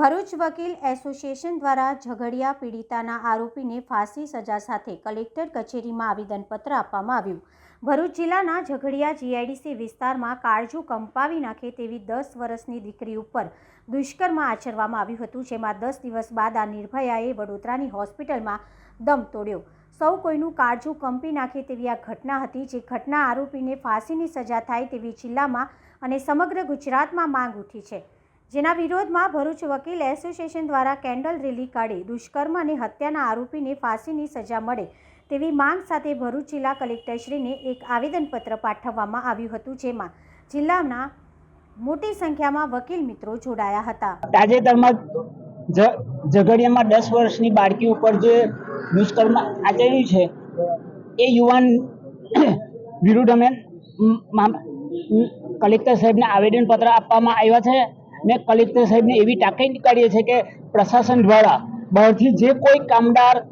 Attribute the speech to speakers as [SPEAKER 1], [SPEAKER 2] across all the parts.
[SPEAKER 1] ભરૂચ વકીલ એસોસિએશન દ્વારા ઝઘડિયા પીડિતાના આરોપીને ફાંસી સજા સાથે કલેક્ટર કચેરીમાં આવેદનપત્ર આપવામાં આવ્યું. ભરૂચ જિલ્લાના ઝઘડિયા જીઆઈડીસી વિસ્તારમાં કાળજું કંપાવી નાખે તેવી દસ વર્ષની દીકરી ઉપર દુષ્કર્મ આચરવામાં આવ્યું હતું, જેમાં દસ દિવસ બાદ આ નિર્ભયાએ વડોદરાની હોસ્પિટલમાં દમ તોડ્યો. સૌ કોઈનું કાળજું કંપી નાખે તેવી આ ઘટના હતી, જે ઘટના આરોપીને ફાંસીની સજા થાય તેવી જિલ્લામાં અને સમગ્ર ગુજરાતમાં માંગ ઉઠી છે. જેના વિરોધમાં ભરૂચ વકીલ એસોસિએશન દ્વારા કેન્ડલ રેલી કાઢી દુષ્કર્મ અને હત્યાના આરોપીને ફાંસીની સજા મળે તેવી માંગ સાથે ભરૂચ જિલ્લા કલેક્ટરશ્રીને એક આવેદનપત્ર પાઠવવામાં આવ્યું હતું જેમાં જિલ્લાના મોટી સંખ્યામાં વકીલ મિત્રો જોડાયા હતા.
[SPEAKER 2] તાજેતરમાં ઝઘડિયામાં દસ વર્ષની બાળકી ઉપર જે દુષ્કર્મ આચર્યું છે, એ યુવાન વિરુદ્ધ અમે કલેક્ટર સાહેબને આવેદનપત્ર આપવામાં આવ્યા છે. ને કલેક્ટર સાહેબને એવી તાકીદ કરીએ છીએ કે પ્રશાસન દ્વારા બહારથી જે કોઈ કામદાર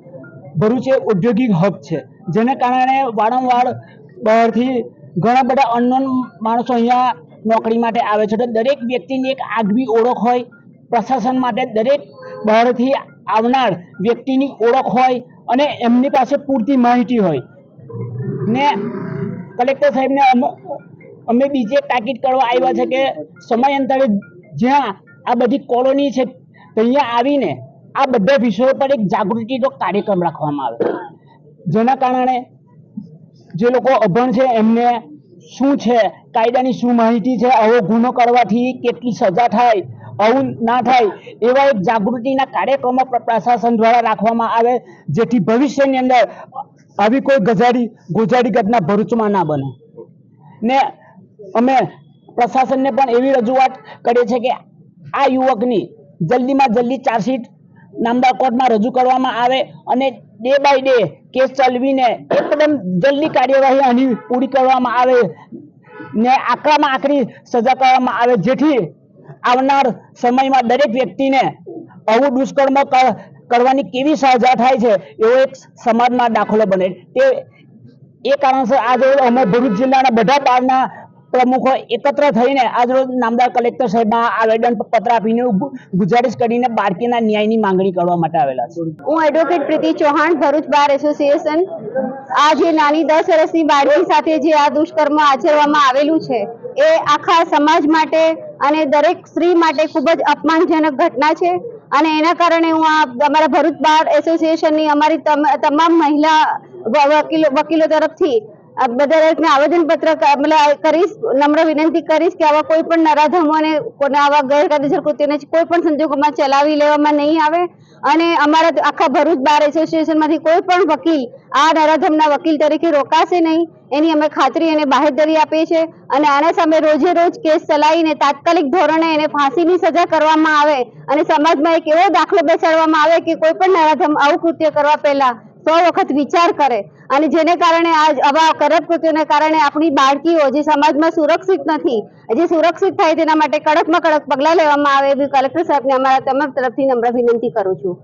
[SPEAKER 2] ભરૂચે ઔદ્યોગિક હબ છે, જેને કારણે વારંવાર બહારથી ઘણા બધા અનનોન માણસો અહીંયા નોકરી માટે આવે છે. તો દરેક વ્યક્તિની એક આગવી ઓળખ હોય પ્રશાસન માટે, દરેક બહારથી આવનાર વ્યક્તિની ઓળખ હોય અને એમની પાસે પૂરતી માહિતી હોય. ને કલેક્ટર સાહેબને અમ- બીજી તાકીદ કરવા આવ્યા છે કે સમયાંતરે જ્યાં આ બધી કોલોની છે ત્યાં આવીને આ બધા વિષયો પર એક જાગૃતિનો કાર્યક્રમ રાખવામાં આવે. જેના કારણે જે લોકો અભણ છે, એમને શું છે, કાયદાની શું માહિતી છે, આવો ગુનો કરવાથી કેટલી સજા થાય, આવું ના થાય, એવા એક જાગૃતિના કાર્યક્રમો પ્ર- પ્રશાસન દ્વારા રાખવામાં આવે, જેથી ભવિષ્યની અંદર આવી કોઈ ગજારી, ગોજારી ઘટના ભરૂચમાં ના બને. ને અમે પ્રશાસનને પણ એવી રજૂઆત કરીએ છીએ કે આ યુવકની જલ્દીમાં જલ્દી ચાર્જશીટ નામદાર કોર્ટમાં રજૂ કરવામાં આવે અને ડે બાય ડે કેસ ચલાવીને એકદમ જલ્દી કાર્યવાહી અહીં પૂરી કરવામાં આવે ને આકરામાં આકરી સજા કરવામાં આવે. જેથી આવનાર સમયમાં દરેક વ્યક્તિને આવું દુષ્કર્મ કરવાની કેવી સજા થાય છે એવો એક સમાજમાં દાખલો બને. તે એ કારણસર આજે અમે ભરૂચ જિલ્લાના બધા બારના પ્રમુખો એકત્ર થઈને આજરોજ નામદાર કલેક્ટર સાહેબના આવેદન પત્ર આપીને ગુ- ગુજારિશ કરીને બાળકીના ન્યાયની માંગણી કરવા માટે આવેલા છે.
[SPEAKER 3] હું advocate Preeti Chauhan, Bharuch bar association આ જે નાની દસ વર્ષની બાળકી સાથે જે આ દુષ્કર્મ આચરવામાં આવેલું છે, એ આખા સમાજ માટે અને દરેક સ્ત્રી માટે ખૂબ જ અપમાનજનક ઘટના છે. અને એના કારણે હું આ અમારા ભરૂચ બાર એસોસિએશનની અમારી તમ- તમામ મહિલા વકીલો તરફથી બધા દરેકને આવેદનપત્ર પત્ર કરીશ, નમ્ર વિનંતી કરીશ કે આવા કોઈ પણ નરાધમો અને કોના આવા ગેરકાયદેસર કૃત્યોને કોઈ પણ સંજોગોમાં ચલાવી લેવામાં નહીં આવે. અને અમારા આખા ભરૂચ બાર એસોસિએશનમાંથી કોઈ પણ વકીલ આ નરાધમના વકીલ તરીકે રોકાશે નહીં. એની અમે ખાતરી અને બાહેધરી આપીએ છીએ. અને આના સામે રોજે રોજ કેસ ચલાવીને તાત્કાલિક ધોરણે એને ફાંસીની સજા કરવામાં આવે. અને સમાજમાં એક એવો દાખલો બેસાડવામાં આવે કે કોઈ પણ નરાધમ આવું કૃત્ય કરવા પહેલા સો વખત વિચાર કરે અને જેને કારણે આજ આવા કરપ કૃત્યોને કારણે આપણી બાળકીઓ જે સમાજમાં સુરક્ષિત નથી, જે સુરક્ષિત થાય તેના માટે કડકમાં કડક પગલાં લેવામાં આવે એવી કલેક્ટર સાહેબને અમારા તમામ તરફથી નમ્ર વિનંતી કરું છું.